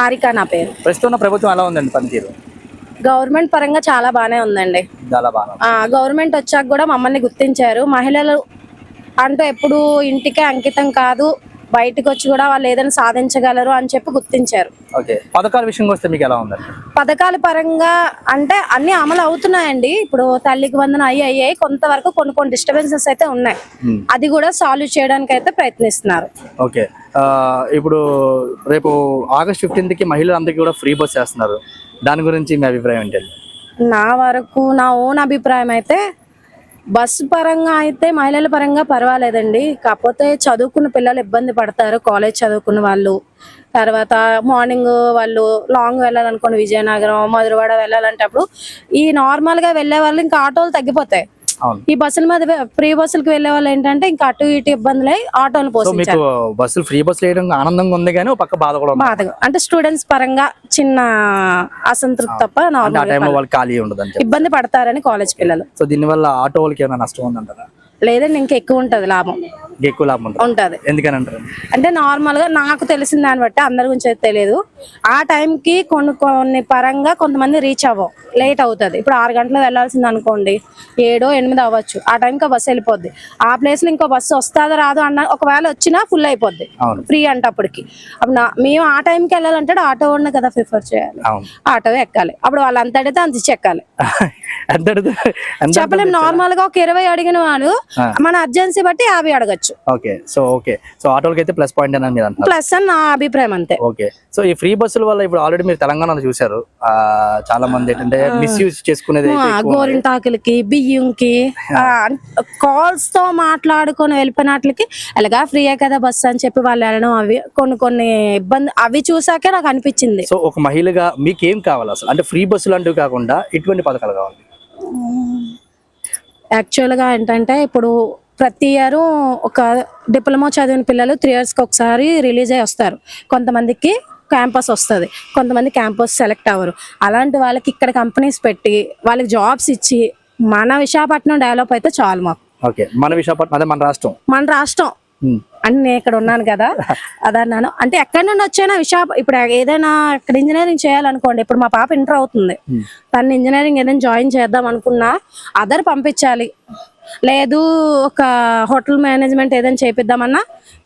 హారిక నా పేరు. ప్రస్తుతం ప్రభుత్వం ఎలా ఉందండి పనితీరు? గవర్నమెంట్ పరంగా చాలా బాగానే ఉందండి. గవర్నమెంట్ వచ్చాక కూడా మమ్మల్ని గుర్తించారు. మహిళలు అంటూ ఎప్పుడు ఇంటికే అంకితం కాదు. బయటకు వచ్చి కూడా వాళ్ళు ఏదైనా సాధించగలరు అని చెప్పి గుర్తించారు. ఓకే. పథకాల విషయంకి వస్తే మీకు ఎలా ఉందండి? పథకాల పరంగా అంటే అన్ని అమలు అవుతున్నాయండి. ఇప్పుడు తల్లికి వందన అయ్యి అయ్యాయి కొంతవరకు కొన్ని కొన్ని డిస్టర్బెన్సెస్ అయితే ఉన్నాయి. అది కూడా సాల్వ్ చేయడానికి అయితే ప్రయత్నిస్తున్నారు. ఓకే. ఇప్పుడు రేపు ఆగస్ట్ ఫిఫ్టీన్త్కి మహిళలందరికీ కూడా ఫ్రీ బస్ చేస్తున్నారు దాని గురించి మీ అభిప్రాయం ఏంటండి నా వరకు నా ఓన్ అభిప్రాయం అయితే బస్సు పరంగా అయితే మహిళల పరంగా పర్వాలేదండి. కాకపోతే చదువుకున్న పిల్లలు ఇబ్బంది పడతారు. కాలేజ్ చదువుకున్న వాళ్ళు. తర్వాత మార్నింగ్ వాళ్ళు లాంగ్ వెళ్ళాలనుకోండి విజయనగరం మధురవాడ వెళ్ళాలంటే అప్పుడు ఈ నార్మల్గా వెళ్ళే వాళ్ళు ఇంకా ఆటోలు తగ్గిపోతాయి. ఈ బస్సుల మీద ఫ్రీ బస్సులకు వెళ్ళే వాళ్ళు ఏంటంటే ఇంకా అటు ఇటు ఇబ్బందులై ఆటోలు మీకు బస్సులు ఫ్రీ బస్సులు వేయడం ఆనందంగా ఉంది కానీ ఒక పక్క బాధ కూడా బాధగా. అంటే స్టూడెంట్స్ పరంగా చిన్న అసంతృప్తి తప్ప ఖాళీ ఉండదు ఇబ్బంది పడతారని కాలేజ్ పిల్లలు. సో దీనివల్ల ఆటో వాళ్ళకి ఏమైనా నష్టం ఉందంటారా? లేదండి ఇంకా ఎక్కువ ఉంటది లాభం. ఎక్కువ లాభం ఉంటుంది. ఎందుకని అంటారు? అంటే నార్మల్గా నాకు తెలిసిన దాన్ని బట్టి అందరి గురించి తెలియదు ఆ time కి కొన్ని కొన్ని పరంగా కొంతమంది రీచ్ అవ్వం లేట్ అవుతుంది. ఇప్పుడు ఆరు గంటలు వెళ్ళాల్సింది అనుకోండి. ఏడో ఎనిమిది అవ్వచ్చు. ఆ టైంకి బస్సు వెళ్ళిపోద్ది. ఆ ప్లేస్లో ఇంకో బస్సు వస్తుందో రాదు అన్న ఒకవేళ వచ్చినా ఫుల్ అయిపోద్ది. ఫ్రీ అంటే అప్పటికి అప్పుడు మేము ఆ టైంకి వెళ్ళాలంటే ఆటో కదా ప్రిఫర్ చేయాలి. ఆటో ఎక్కాలి. అప్పుడు వాళ్ళు అంత ఎక్కాలి. చెప్పలేం నార్మల్గా ఒక ఇరవై అడిగిన వాడు. మన అర్జెన్సీ బట్టి యాభై అడగచ్చు. Okay so okay. సో ఆటోలకి అయితే ప్లస్ పాయింట్ అని మీరు ప్లస్ అని నా అభిప్రాయం అంతే. ఓకే సో ఈ ఫ్రీ బస్సుల వల్ల ఇప్పుడు ఆల్రెడీ మీరు తెలంగాణలో చూశారు. ఆ చాలా మంది ఏంటంటే మిస్యూజ్ చేసుకునేది. గోరింటాకులకి బియ్యంకి కాల్స్తో మాట్లాడుకొని వెళ్ళిపోయినట్లకి అలాగా ఫ్రీయే కదా బస్సు? అని చెప్పి వాళ్ళు వెళ్ళడం అవి కొన్ని కొన్ని ఇబ్బంది అవి చూసాకే నాకు అనిపించింది. సో ఒక మహిళగా మీకు ఏం కావాలి అసలు? అంటే ఫ్రీ బస్సులు అంటూ కాకుండా ఇటువంటి పథకాలు కావాలి. యాక్చువల్గా ఏంటంటే ఇప్పుడు ప్రతి ఇయర్ ఒక డిప్లొమా చదివిన పిల్లలు త్రీ ఇయర్స్కి ఒకసారి రిలీజ్ అయ్యి వస్తారు. కొంతమందికి క్యాంపస్ వస్తుంది. కొంతమంది క్యాంపస్ సెలెక్ట్ అవ్వరు. అలాంటి వాళ్ళకి ఇక్కడ కంపెనీస్ పెట్టి వాళ్ళకి జాబ్స్ ఇచ్చి మన విశాఖపట్నం డెవలప్ అయితే చాలు మాకు. ఓకే. మన విశాఖపట్నం అదే మన రాష్ట్రం. మన రాష్ట్రం. అంటే నేను ఇక్కడ ఉన్నాను కదా అదన్నాను అంటే ఎక్కడి నుండి వచ్చైనా విశాఖ ఇప్పుడు ఏదైనా ఇక్కడ ఇంజనీరింగ్ చేయాలనుకోండి ఇప్పుడు మా పాప ఇంటర్ అవుతుంది. తను ఇంజనీరింగ్ ఏదైనా జాయిన్ చేద్దాం అనుకున్నా అదర్ పంపించాలి. లేదు ఒక హోటల్ మేనేజ్మెంట్ ఏదైనా చేపిద్దామన్నా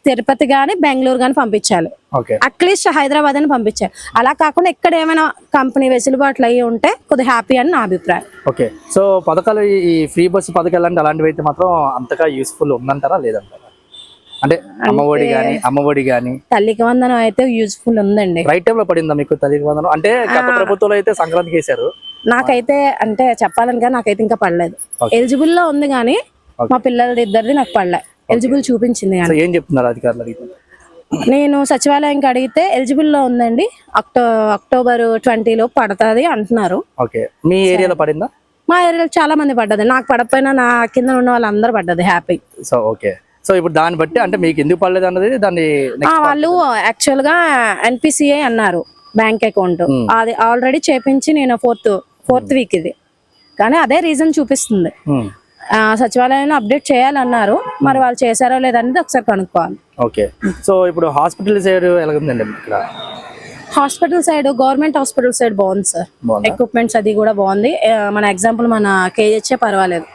తిరుపతి కానీ బెంగళూరు కానీ పంపించాలి. అట్లీస్ట్ హైదరాబాద్ అని పంపించాలి అలా కాకుండా ఇక్కడ ఏమైనా కంపెనీ వెసులుబాట్లు అయ్యి ఉంటే కొద్దిగా హ్యాపీ అని నా అభిప్రాయం. ఓకే. సో పథకాలు ఈ- ఈ ఫ్రీ బస్సు పథకాలు అంటే అలాంటివి అయితే మాత్రం అంతగా యూస్ఫుల్ ఉందంటారా లేదంటారా? అంటే అమ్మఒడి కానీ అమ్మఒడి కానీ తల్లికి వందనం అయితే యూజ్ఫుల్ ఉందండి. రైట్ టైంలో పడిందా మీకు తల్లి వందనం? అంటే గత ప్రభుత్వంలో అయితే సంక్రాంతికి వేశారు. నాకైతే అంటే చెప్పాలని కానీ నాకైతే ఇంకా పడలేదు. ఎలిజిబుల్లో ఉంది కానీ మా పిల్లలది ఇద్దరిది నాకు పడలే. ఎలిజిబుల్ చూపించింది కానీ. ఏం చెప్తున్నారు అధికారులు నేను సచివాలయంకి అడిగితే ఎలిజిబుల్లో ఉందండి. అక్టో అక్టోబర్ ట్వంటీలో పడుతుంది అంటున్నారు. మీ ఏరియాలో పడిందా? మా ఏరియాలో చాలా మంది పడ్డది. నాకు పడకపోయినా నా కింద ఉన్న వాళ్ళందరూ పడ్డది హ్యాపీ సో ఓకే సో ఇప్పుడు దాన్ని బట్టి అంటే మీకు ఎందుకు పడలేదు అన్నది దాన్ని వాళ్ళు యాక్చువల్గా ఎన్పిసిఐ అన్నారు బ్యాంక్ అకౌంట్ Hmm. అది ఆల్రెడీ చేపించి నేను ఫోర్త్ ఫోర్త్ వీక్ ఇది. కానీ అదే రీజన్ చూపిస్తుంది. ఉమ్, ఆ, సచివాలయంలో అప్డేట్ చేయాలన్నారు. మరి వాళ్ళు చేశారో లేదనేది ఒకసారి కనుక్కోవాలి. ఓకే సో ఇప్పుడు హాస్పిటల్ సైడ్ ఎలాగుందండి ఇక్కడ? Hospital side government hospital side బాగుంది సార్ ఎక్విప్మెంట్స్ అది కూడా బాగుంది. మన ఎగ్జాంపుల్ మన కేజెచ్చే పర్వాలేదు.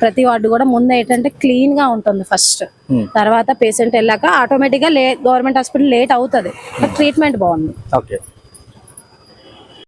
ప్రతి వార్డు కూడా ముందు ఏంటంటే క్లీన్గా ఉంటుంది ఫస్ట్ Hmm. తర్వాత పేషెంట్ వెళ్ళాక ఆటోమేటిక్గా లే గవర్నమెంట్ హాస్పిటల్ లేట్ అవుతుంది. ట్రీట్మెంట్ బాగుంది. ఓకే